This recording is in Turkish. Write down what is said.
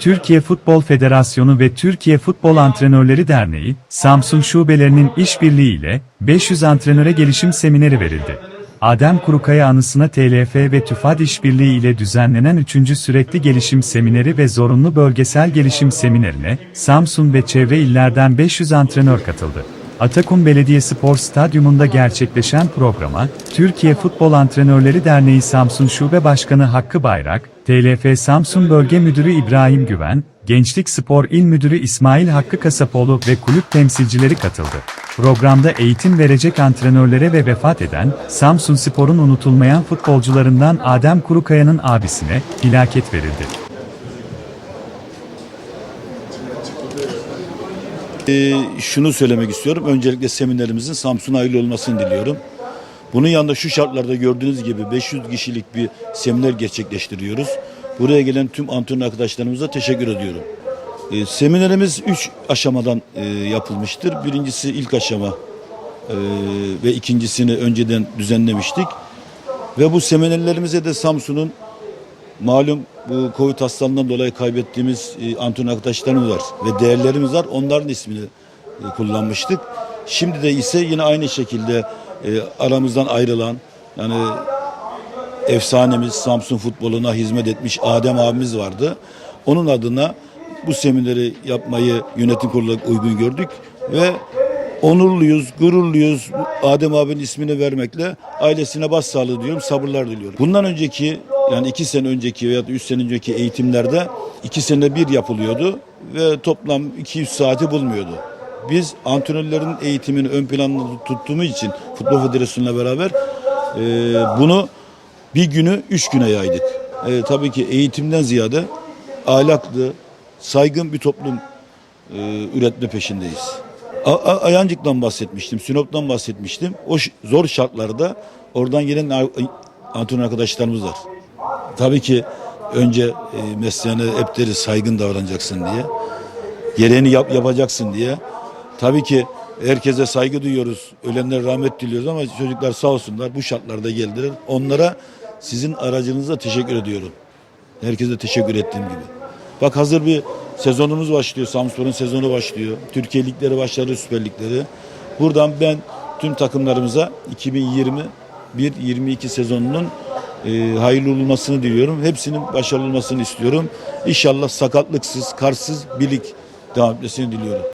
Türkiye Futbol Federasyonu ve Türkiye Futbol Antrenörleri Derneği, Samsun şubelerinin işbirliğiyle 500 antrenöre gelişim semineri verildi. Adem Kurukaya anısına TLF ve TÜFAD işbirliği ile düzenlenen 3. sürekli gelişim semineri ve zorunlu bölgesel gelişim seminerine Samsun ve çevre illerden 500 antrenör katıldı. Atakum Belediyespor Stadyumunda gerçekleşen programa, Türkiye Futbol Antrenörleri Derneği Samsun Şube Başkanı Hakkı Bayrak, TLF Samsun Bölge Müdürü İbrahim Güven, Gençlik Spor İl Müdürü İsmail Hakkı Kasapoğlu ve kulüp temsilcileri katıldı. Programda eğitim verecek antrenörlere ve vefat eden, Samsun Spor'un unutulmayan futbolcularından Adem Kurukaya'nın abisine hilaket verildi. Ee, şunu söylemek istiyorum. Öncelikle seminerimizin Samsun'a hayırlı olmasını diliyorum. Bunun yanında şu şartlarda gördüğünüz gibi 500 kişilik bir seminer gerçekleştiriyoruz. Buraya gelen tüm antrenör arkadaşlarımıza teşekkür ediyorum. Ee, seminerimiz 3 aşamadan e, yapılmıştır. Birincisi ilk aşama e, ve ikincisini önceden düzenlemiştik. Ve bu seminerlerimize de Samsun'un malum bu Covid hastalığından dolayı kaybettiğimiz e, antrenör arkadaşlarımız var ve değerlerimiz var. Onların ismini e, kullanmıştık. Şimdi de ise yine aynı şekilde e, aramızdan ayrılan yani efsanemiz Samsun futboluna hizmet etmiş Adem abimiz vardı. Onun adına bu semineri yapmayı yönetim kurulu uygun gördük ve onurluyuz, gururluyuz. Adem abinin ismini vermekle ailesine başsağlığı diyorum, sabırlar diliyorum. Bundan önceki yani iki sene önceki veya üç sene önceki eğitimlerde iki sene bir yapılıyordu ve toplam 200 saati bulmuyordu. Biz antrenörlerin eğitimini ön planda tuttuğumuz için Futbol Federasyonu'yla beraber e, bunu bir günü üç güne yaydık. E, tabii ki eğitimden ziyade ahlaklı, saygın bir toplum e, üretme peşindeyiz. A- A- Ayancık'tan bahsetmiştim, Sinop'tan bahsetmiştim. O zor şartlarda oradan gelen antrenör arkadaşlarımız var. Tabii ki önce e, mesleğine hep deriz saygın davranacaksın diye. Gereğini yap, yapacaksın diye. Tabii ki herkese saygı duyuyoruz. Ölenlere rahmet diliyoruz ama çocuklar sağ olsunlar bu şartlarda geldiler. Onlara sizin aracınızla teşekkür ediyorum. Herkese teşekkür ettiğim gibi. Bak hazır bir sezonumuz başlıyor. Samspor'un sezonu başlıyor. Türkiye ligleri başladı, Süper Ligleri. Buradan ben tüm takımlarımıza 2021-22 sezonunun e, hayırlı olmasını diliyorum. Hepsinin başarılı olmasını istiyorum. İnşallah sakatlıksız, karsız birlik devam etmesini diliyorum.